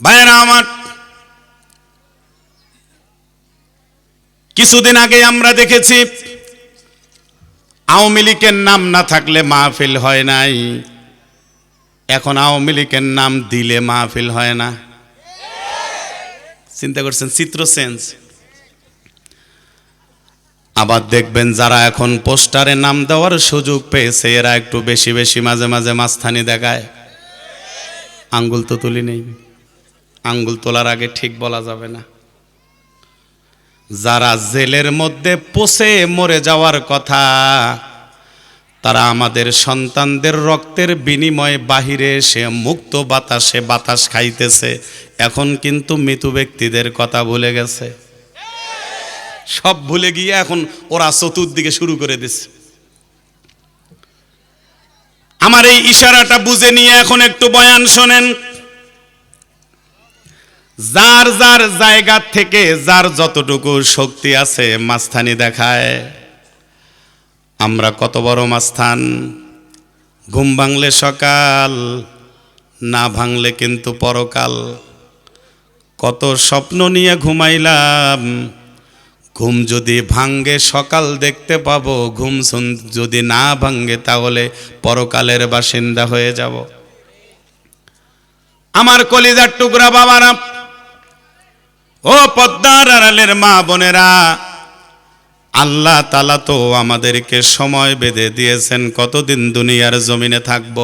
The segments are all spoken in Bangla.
ভাইয়েরা আমার কিছুদিন আগে আমরা দেখেছি, আওয়ামী লীগের নাম না থাকলে মাহফিল হয় নাই। এখন আওয়ামী লীগের নাম দিলে মাহফিল হয় না। চিন্তা করছেন, চিত্র সেন্স আবার দেখবেন যারা এখন পোস্টারে নাম দেওয়ার সুযোগ পেয়েছে, এরা একটু বেশি বেশি মাঝে মাঝে মাঝখানি দেখায়। আঙ্গুল তো তুলি নেই। আঙ্গুল তোলার আগে ঠিক বলা যাবে না। যারা জেলের মধ্যে পচে মরে যাওয়ার কথা, তারা আমাদের সন্তানদের রক্তের বিনিময়ে বাহিরে এসে মুক্ত বাতাসে বাতাস খাইতেছে। এখন কিন্তু মৃত ব্যক্তিদের কথা ভুলে গেছে। সব ভুলে গিয়ে এখন ওরা চতুর্দিকে শুরু করে দিছে। আমার এই ইশারাটা বুঝে নিয়ে এখন একটু বয়ান শোনেন। যার যার জায়গা থেকে যার যতটুকু শক্তি আছে মাস্থানি দেখায়। আমরা কত বড় মাস্থান ঘুম ভাঙলে সকাল, না ভাঙলে কিন্তু পরকাল। কত স্বপ্ন নিয়ে ঘুমাইলাম। ঘুম যদি ভাঙ্গে সকাল দেখতে পাবো, ঘুম যদি না ভাঙ্গে তাহলে পরকালের বাসিন্দা হয়ে যাব। আমার কলিজার টুকরা বাবারা ও পদ্মার আড়ালের মা বোনেরা, আল্লাহ তালা তো আমাদেরকে সময় বেঁধে দিয়েছেন, কতদিন দুনিয়ার জমিনে থাকব?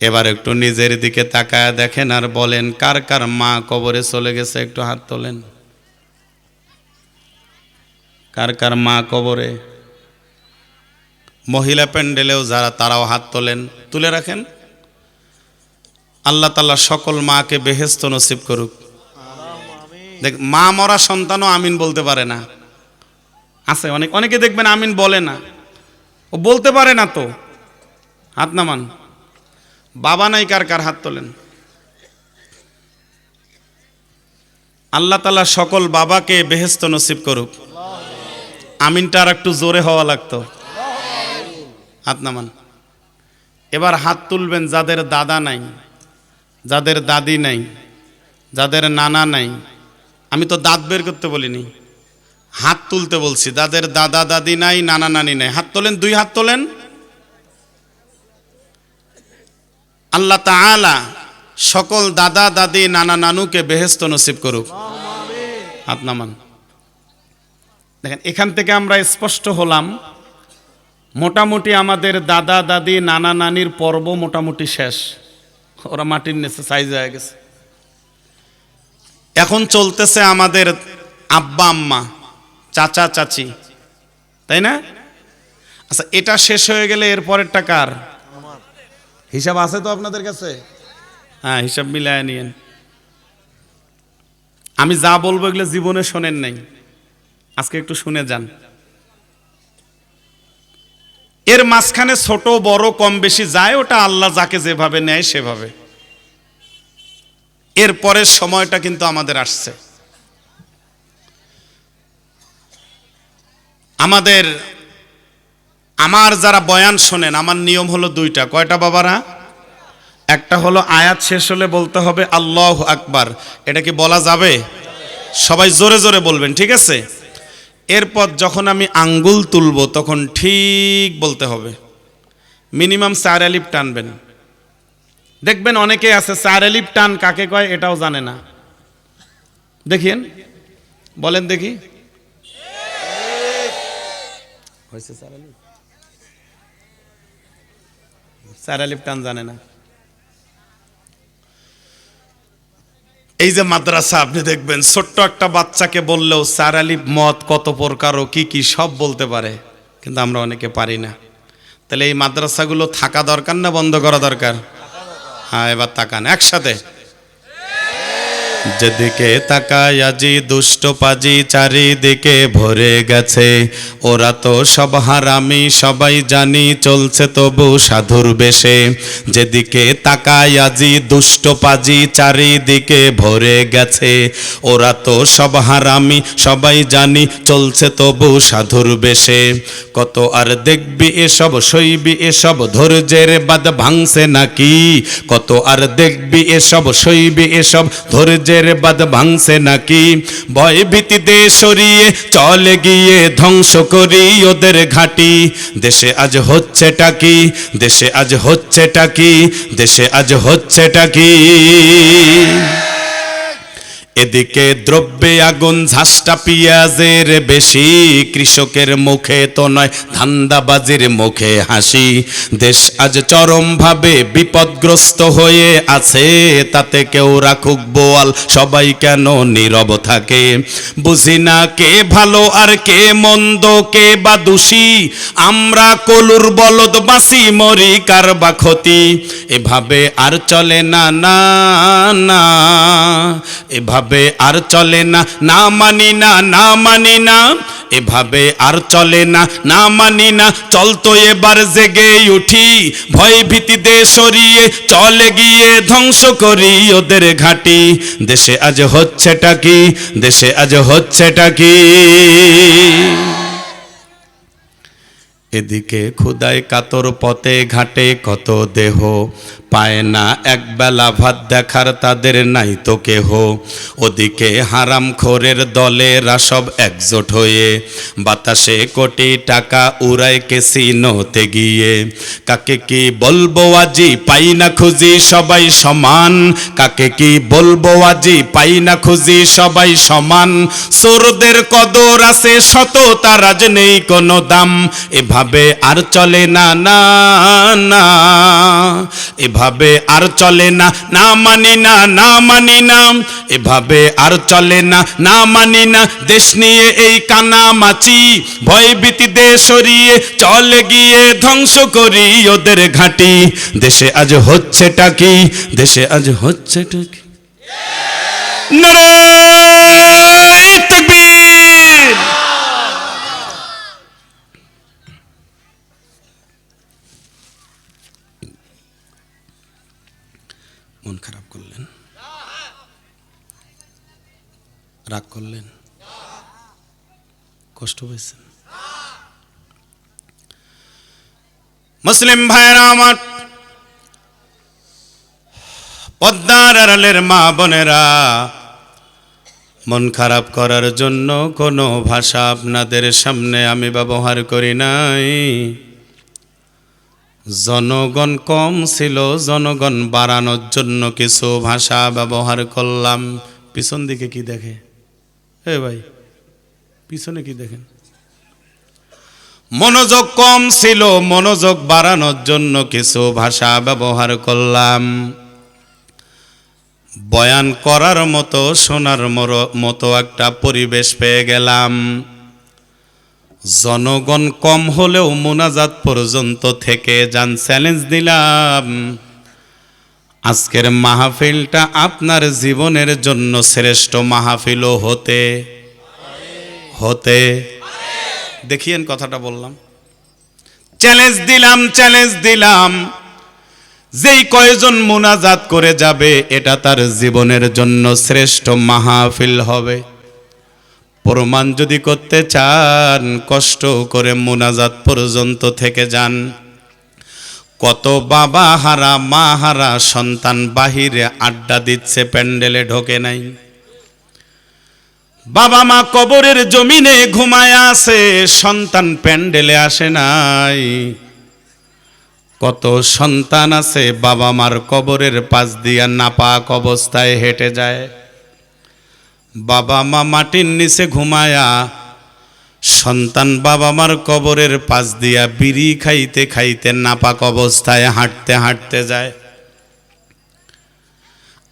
এবার একটু নিজের দিকে তাকায় দেখেন আর বলেন, কার কার মা কবরে চলে গেছে, একটু হাত তোলেন। কার কার মা কবরে? মহিলা প্যান্ডেলেও যারা, তারাও হাত তোলেন, তুলে রাখেন। আল্লাহ তাল্লাহ সকল মাকে বেহেস্ত নসিব করুক। দেখ, মা মরা সন্তানও আমিন বলতে পারে না। আছে, অনেক অনেকে দেখবেন আমিন বলে না। ও বলতে পারে না তো। হাত নামান। বাবা নাই কার কার হাত তোলেন? আল্লাহ তালা সকল বাবাকে বেহেস্ত নসিব করুক। আমিনটা আর একটু জোরে হওয়া লাগতো। হাত নামান। এবার হাত তুলবেন যাদের দাদা নাই, যাদের দাদি নাই, যাদের নানা নাই আমি তো দাঁত বের করতে বলিনি। হাত তুলতে বলছি। যাদের দাদা দাদি নাই, নানা নানি নাই। হাত তোলেন, দুই হাত তোলেন? আল্লাহ তাআলা সকল দাদা, দাদি, নানা নানুকে বেহেস্ত নসিব করুক। হাত নামান। দেখেন, এখান থেকে আমরা স্পষ্ট হলাম, মোটামুটি আমাদের দাদা, দাদি, নানা নানির পর্ব মোটামুটি শেষ। ওরা মাটির নিচে সাইজ হয়ে গেছে। এখন চলতেছে আমাদের আব্বা আম্মা চাচা চাচি তাই না? আচ্ছা এটা শেষ হয়ে গেলে এর পরেরটা কার? হিসাব আছে তো আপনাদের কাছে? হ্যাঁ হিসাব মিলায় নিয়েন। আমি যা বলব এগুলো জীবনে শোনেন নাই। আজকে একটু শুনে যান। এর মাঝখানে ছোট বড় কম বেশি যায় ওটা আল্লাহ যাকে যেভাবে নেয় সেভাবে। এর পরের সময়টা কিন্তু আমাদের আসছে। আমাদের, আমার যারা বয়ান শোনেন, আমার নিয়ম হলো দুইটা। কয়টা বাবারা? একটা হলো আয়াত শেষ হলে বলতে হবে আল্লাহ আকবার। এটা কি বলা যাবে? সবাই জোরে জোরে বলবেন, ঠিক আছে? এরপর যখন আমি আঙ্গুল তুলব, তখন ঠিক বলতে হবে। মিনিমাম চার আলিপ টানবেন। দেখবেন অনেকে আছে চার আলিপ টান কাকে কয় এটাও জানে না। দেখিয়েন। বলেন দেখি। হয়েছে চার আলিপ চার টান জানে না। এই যে মাদ্রাসা, আপনি দেখবেন ছোট্ট একটা বাচ্চাকে বললেও চার আলিপ মত কত প্রকার ও কি কি সব বলতে পারে, কিন্তু আমরা অনেকে পারি না। তাহলে এই মাদ্রাসাগুলো থাকা দরকার না বন্ধ করা দরকার? হ্যাঁ এবার তাকান। একসাথে যেদিকে তাকায় আজি দুষ্ট পাজি চারিদিকে ভরে গেছে। ওরা তো সব হারামি, সবাই জানি চলছে তবু সাধুর বেশে। যেদিকে তাকায় আজি দুষ্ট পাজি চারিদিকে ভরে গেছে। ওরা তো সব হারামি, সবাই জানি চলছে তবু সাধুর বেশে। কত আর দেখবি এসব, সইবি এসব, ধৈর্যের বাদ ভাঙছে নাকি? কত আর দেখবি এসব, সইবি এসব, ধৈর্যের বাদ ভাঙছে নাকি? ভয় ভীতিতে সরিয়ে চলে গিয়ে ধ্বংস করি ওদের ঘাটি। দেশে আজ হচ্ছে টাকি দেশে আজ হচ্ছে টাকি দেশে আজ হচ্ছে কি? এদিকে দ্রব্যে আগুন, ঝাঁসটা পিঁয়াজের বেশি, কৃষকের মুখে তো নয়, ধান্দাবাজির মুখে হাসি। দেশ আজ চরমভাবে বিপদগ্রস্ত হয়ে আছে, তাতে কেউ রাখুক বোয়াল, সবাই কেন নীরব থাকে? বুঝি না কে ভালো আর কে মন্দ, কে বা দোষী? আমরা কলুর বলদ বাসি মরি কার বা ক্ষতি? এভাবে আর চলে না না না। এভাবে আর চলে না না মানি না না মানি না। এভাবে আর চলে না না মানি না। চল তো এবার জেগে উঠি, ভয় ভীতিতে সরিয়ে চলে গিয়ে ধ্বংস করি ওদের ঘাটি। দেশে আজ হচ্ছেটা কি, দেশে আজ হচ্ছেটা কি? এদিকে ক্ষুদায় কাতর পথে ঘাটে কত দেহ। পায় না একবেলা ভাত দেখার তাদের নাই তো কেহ। ওদিকে হারাম খোরের দলেরা সব একজোট হয়ে। বাতাসে কোটি টাকা উড়ায় কেসিনোতে গিয়ে। কাকে কি বলব আজি পাই না খুঁজি সবাই সমান। কাকে কি বলব আজি পাই না খুঁজি সবাই সমান। সোরদের কদর আছে শত তারাজ নেই কোনো দাম। এভাবে আর চলে না না না। এভাবে আর চলে না না মানি না না মানি না। এভাবে আর চলে না না মানি না। দেশ নিয়ে এই কানা মাছি, ভয় ভীতিতে সরিয়ে চলে গিয়ে ধ্বংস করি ওদের ঘাঁটি। দেশে আজ হচ্ছেটা কি? দেশে আজ হচ্ছেটা কি? নারায়ে তাকবীর মন খারাপ করলেন রাগ করলেন। কষ্ট পেয়েছেন। মুসলিম ভাইয়েরা আমার পদ্মার আড়ালের মা বোনেরা, মন খারাপ করার জন্য কোনো ভাষা আপনাদের সামনে আমি ব্যবহার করি নাই। জনগণ কম ছিল, জনগণ বাড়ানোর জন্য কিছু ভাষা ব্যবহার করলাম। পিছন দিকে কি দেখে? এ ভাই, পিছনে কি দেখেন? মনোযোগ কম ছিল, মনোযোগ বাড়ানোর জন্য কিছু ভাষা ব্যবহার করলাম। বয়ান করার মতো, শোনার মতো একটা পরিবেশ পেয়ে গেলাম। জনগণ কম হলেও মোনাজাত পর্যন্ত থেকে যান, চ্যালেঞ্জ দিলাম। আজকের মাহফিলটা আপনার জীবনের জন্য শ্রেষ্ঠ মাহফিলও হতে হতে দেখিয়েন কথাটা বললাম। চ্যালেঞ্জ দিলাম চ্যালেঞ্জ দিলাম। যেই কয়জন মোনাজাত করে যাবে, এটা তার জীবনের জন্য শ্রেষ্ঠ মাহফিল হবে। প্রমাণ যদি করতে চান, কষ্ট করে মোনাজাত পর্যন্ত থেকে যান। কত বাবা হারা, মা হারা, সন্তান বাহিরে আড্ডা দিচ্ছে, প্যান্ডেলে ঢোকে নাই। বাবা মা কবরের জমিনে ঘুমায় আছে, সন্তান প্যান্ডেলে আসে নাই। কত সন্তান আছে, বাবা মার কবরের পাশ দিয়া নাপাক অবস্থায় হেঁটে যায়। বাবা মা মাটির নিচে ঘুমায়া সন্তান বাবা মার কবরের পাশ দিয়া বিড়ি খাইতে খাইতে নাপাক অবস্থায় হাঁটতে হাঁটতে যায়।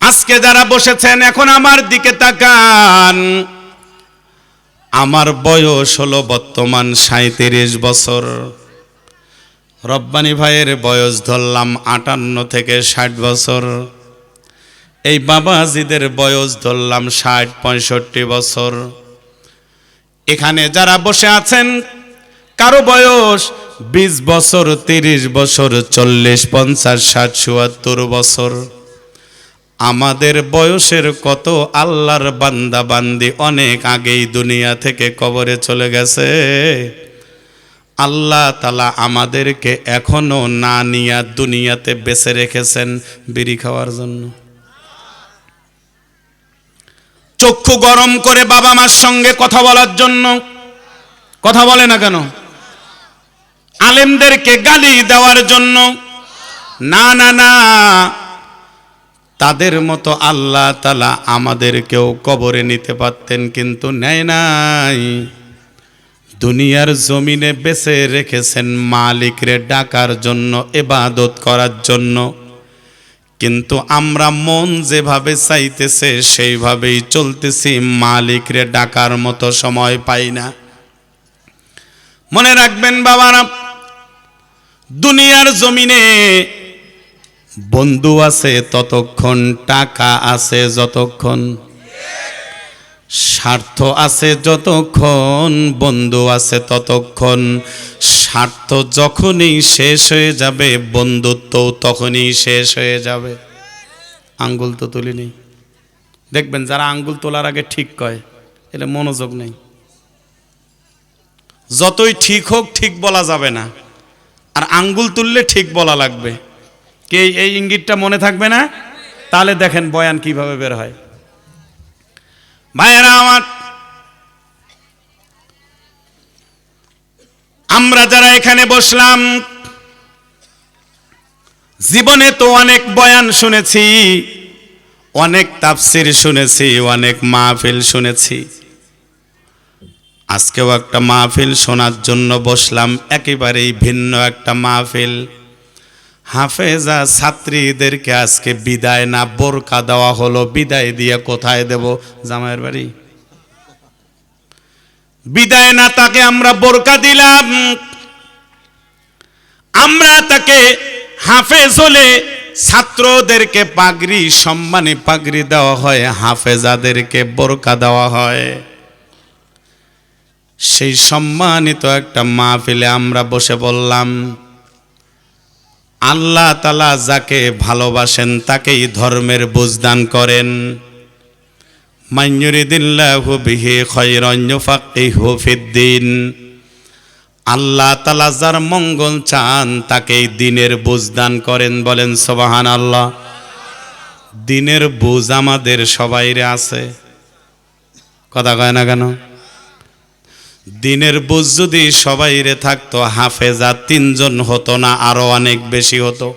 আজকে যারা বসেছেন, এখন আমার দিকে তাকান। আমার বয়স হলো বর্তমান সাঁত্রিশ বছর। রব্বানি ভাইয়ের বয়স ধরলাম আটান্ন থেকে ষাট বছর। এই বাবাজিদের বয়স ধরলাম ষাট, পঁয়ষট্টি বছর। এখানে যারা বসে আছেন, কারও বয়স বিশ বছর, তিরিশ বছর, চল্লিশ, পঞ্চাশ, ষাট চুয়াত্তর বছর। আমাদের বয়সের কত আল্লাহর বান্দা বান্দি অনেক আগেই দুনিয়া থেকে কবরে চলে গেছে। আল্লাহ তালা আমাদেরকে এখনও না নিয়া দুনিয়াতে বেছে রেখেছেন বিড়ি খাওয়ার জন্য। চক্ষু গরম করে বাবা মার সঙ্গে কথা বলার জন্য। কথা বলে না কেন? আলেমদেরকে গালি দেওয়ার জন্য। না না না। তাদের মতো আল্লাহ তালা আমাদেরকেও কবরে নিতে পারতেন, কিন্তু নেয় নাই। দুনিয়ার জমিনে বেছে রেখেছেন মালিকরে ডাকার জন্য, এবাদত করার জন্য। কিন্তু আমরা মন যেভাবে চাইতেছে, সেইভাবেই চলতেছি। মালিকরে ডাকার মতো সময় পাই না। মনে রাখবেন বাবারা, দুনিয়ার জমিনে বন্ধু আছে, ততক্ষণ টাকা আছে যতক্ষণ। স্বার্থ আছে যতক্ষণ, বন্ধু আছে ততক্ষণ। স্বার্থ যখনই শেষ হয়ে যাবে, বন্ধুত্ব তখনই শেষ হয়ে যাবে। আঙ্গুল তো তুলি তুলিনি। দেখবেন যারা আঙ্গুল তোলার আগে ঠিক কয় এটা মনোযোগ নেই। যতই ঠিক হোক, ঠিক বলা যাবে না। আর আঙ্গুল তুললে ঠিক বলা লাগবে। কে এই ইঙ্গিতটা মনে থাকবে না? তাহলে দেখেন বয়ান কীভাবে বের হয়। ভাইয়েরা, আমার আমরা যারা এখানে বসলাম, জীবনে তো অনেক বয়ান শুনেছি, অনেক তাফসির শুনেছি, অনেক মাহফিল শুনেছি। আজকেও একটা মাহফিল শোনার জন্য বসলাম, একেবারেই ভিন্ন একটা মাহফিল। হাফেজা ছাত্রীদেরকে আজকে বিদায় না, বোরকা দেওয়া হলো, বিদায় দিয়ে কোথায় দেব? জামাইয়ের বাড়ি? বিদায় না, তাকে আমরা বোরকা দিলাম। আমরা তাকে হাফেজ হলে ছাত্রদেরকে পাগড়ি, সম্মানে পাগড়ি দেওয়া হয়, হাফেজাদেরকে বোরকা দেওয়া হয়। সেই সম্মানিত একটা মাহফিলে আমরা বসে বললাম, আল্লাহ তালা যাকে ভালোবাসেন, তাকেই ধর্মের বুঝদান করেন। মাইয়ুরিদিল্লাহু বিহি খৈরন ইউফাক্কিহু ফিদ্দিন আল্লাহ তালা যার মঙ্গল চান, তাকেই দিনের বুঝদান করেন বলেন সোবাহান আল্লাহ দিনের বুঝ আমাদের সবাইরে আছে। কথা কয় না কেন? দিনের বুঝ যদি সবাইরে থাকতো, হাফেজা তিনজন হতো না, আরও অনেক বেশি হতো।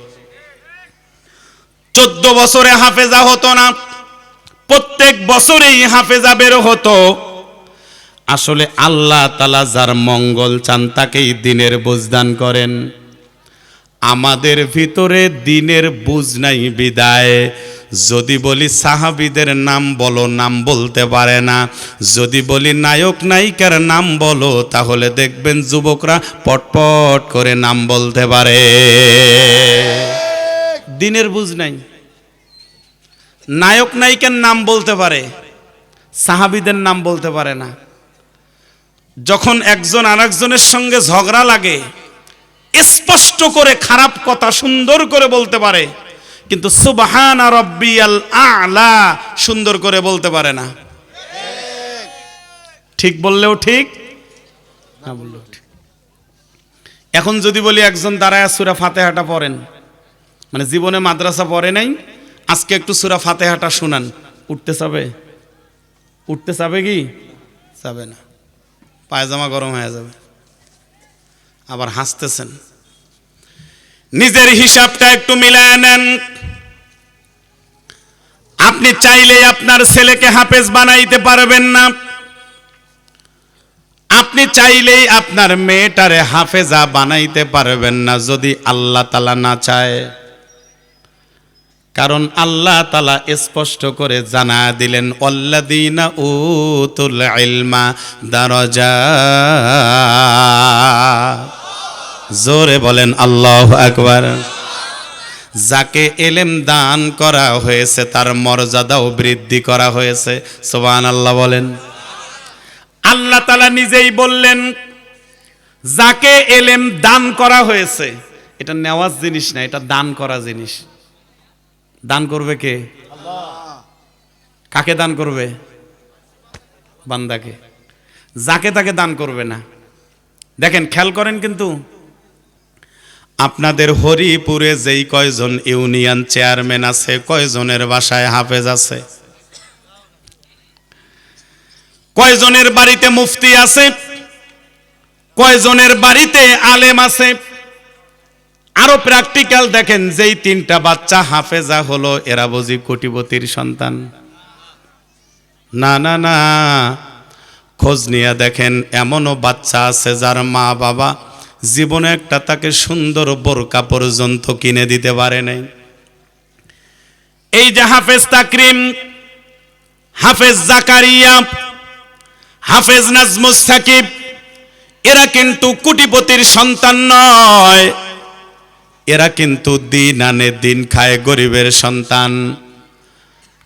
চোদ্দ বছরে হাফেজা হতো না। প্রত্যেক বছরেই হাফেজা বের হতো। আসলে আল্লাহ তালা যার মঙ্গল চান তাকেই দিনের বুঝদান করেন। আমাদের ভিতরে দিনের বুঝ নাই বিদায়। যদি বলি সাহাবিদের নাম বলো, নাম বলতে পারে না। যদি বলি নায়ক নায়িকার নাম বলো, তাহলে দেখবেন যুবকরা পটপট করে নাম বলতে পারে। দিনের বুঝ নাই। নায়ক নায়িকার নাম বলতে পারে, সাহাবিদের নাম বলতে পারে না। যখন একজন আরেকজনের সঙ্গে ঝগড়া লাগে, স্পষ্ট করে খারাপ কথা সুন্দর করে বলতে পারে, কিন্তু সুবাহান রব্বিয়াল আলা সুন্দর করে বলতে পারে না। ঠিক বললেও ঠিক, না বললেও ঠিক। এখন যদি বলি একজন দাঁড়ায় সুরা ফাতেহাটা পড়েন মানে জীবনে মাদ্রাসা পড়ে নাই আজকে একটু সুরা ফাতেহাটা শুনান। উঠতে চাবে? উঠতে চাবে কি? চাবে না। পায়জামা গরম হয়ে যাবে। আবার হাসতেছেন। নিজের হিসাবটা একটু মিলায় নেন। আপনি চাইলে আপনার ছেলেকে হাফেজ বানাইতে পারবেন না। আপনি চাইলেই আপনার মেয়েটারে হাফেজা বানাইতে পারবেন না যদি আল্লাহ তালা না চায়। কারণ আল্লাহ তালা স্পষ্ট করে জানা দিলেন অল্লাদিনা উতুল ইলমা দারজা। জোরে বলেন, আল্লাহ আকবার। যাকে এলেম দান করা হয়েছে, তার মর্যাদাও বৃদ্ধি করা হয়েছে। সোবান আল্লাহ বলেন। আল্লাহ তালা নিজেই বললেন, যাকে এলেম দান করা হয়েছে, এটা নেওয়ার জিনিস না, এটা দান করা জিনিস। দান করবে কে? কাকে দান করবে? বান্দাকে। যাকে তাকে দান করবে না। দেখেন, খেয়াল করেন কিন্তু, আপনাদের হরিপুরে যেই কয়জন ইউনিয়ন চেয়ারম্যান আছে, কয়জনের বাসায় হাফেজ আছে? কয়জনের বাড়িতে মুফতি আছে? কয়জনের বাড়িতে আলেম আছে? আরও প্র্যাকটিক্যাল দেখেন, যেই তিনটা বাচ্চা হাফেজা হলো, এরা বুঝি কোটিপতির সন্তান। না না না। খোঁজ নিয়ে দেখেন, এমনও বাচ্চা আছে যার মা বাবা জীবনে একটা তাকে সুন্দর বোরকা পর্যন্ত কিনে দিতে পারে নাই। এই যে হাফেজ তাকরিম, হাফেজ জাকারিয়া, হাফেজ নাজমুস সাকিব, এরা কিন্তু কোটিপতির সন্তান নয়। এরা কিন্তু দিন আনে দিন খায় গরিবের সন্তান।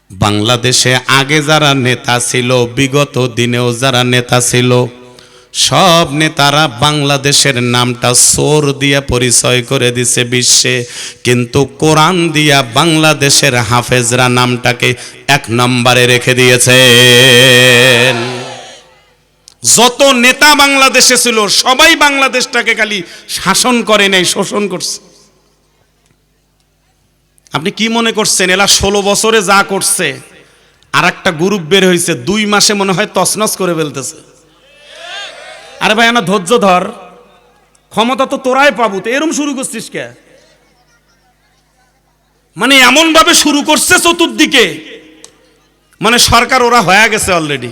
বাংলাদেশে আগে যারা নেতা ছিল, বিগত দিনেও যারা নেতা ছিল, সব নেতারা বাংলাদেশের নামটা সোর দিয়া পরিচয় করে দিছে বিশ্বে। কিন্তু কোরআন দিয়া বাংলাদেশের হাফেজরা নামটাকে এক নম্বরে রেখে দিয়েছে যত নেতা বাংলাদেশে ছিল, সবাই বাংলাদেশটাকে খালি শাসন করে নাই, শোষণ করছে। আপনি কি মনে করছেন, এলা ষোলো বছরে যা করছে আর একটা গ্রুপ বের হয়েছে দুই মাসে মনে হয় তছনছ করে ফেলতেছে। আরে ভাই না ধৈর্য ধর। ক্ষমতা তো তোরাই পাবো, তো এরম শুরু করছিস কে? মানে এমন ভাবে শুরু করছে চতুর্দিকে। মানে সরকার ওরা হয়ে গেছে অলরেডি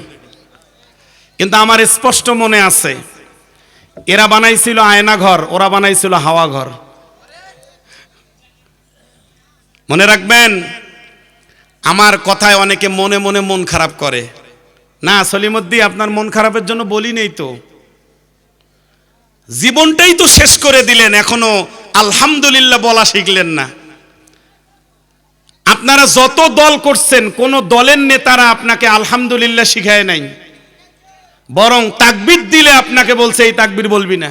কিন্তু আমার স্পষ্ট মনে আছে, এরা বানাইছিল আয়না ঘর ওরা বানাইছিল হাওয়া ঘর মনে রাখবেন, আমার কথায় অনেকে মনে মনে মন খারাপ করে। না, সলিমদ্দি, আপনার মন খারাপের জন্য বলি নেই তো। জীবনটাই তো শেষ করে দিলেন, এখনও আলহামদুলিল্লাহ বলা শিখলেন না। আপনারা যত দল করছেন, কোন দলের নেতারা আপনাকে আলহামদুলিল্লাহ শিখায় নাই। বরং তাকবির দিলে আপনাকে বলছে, এই তাকবির বলবি না।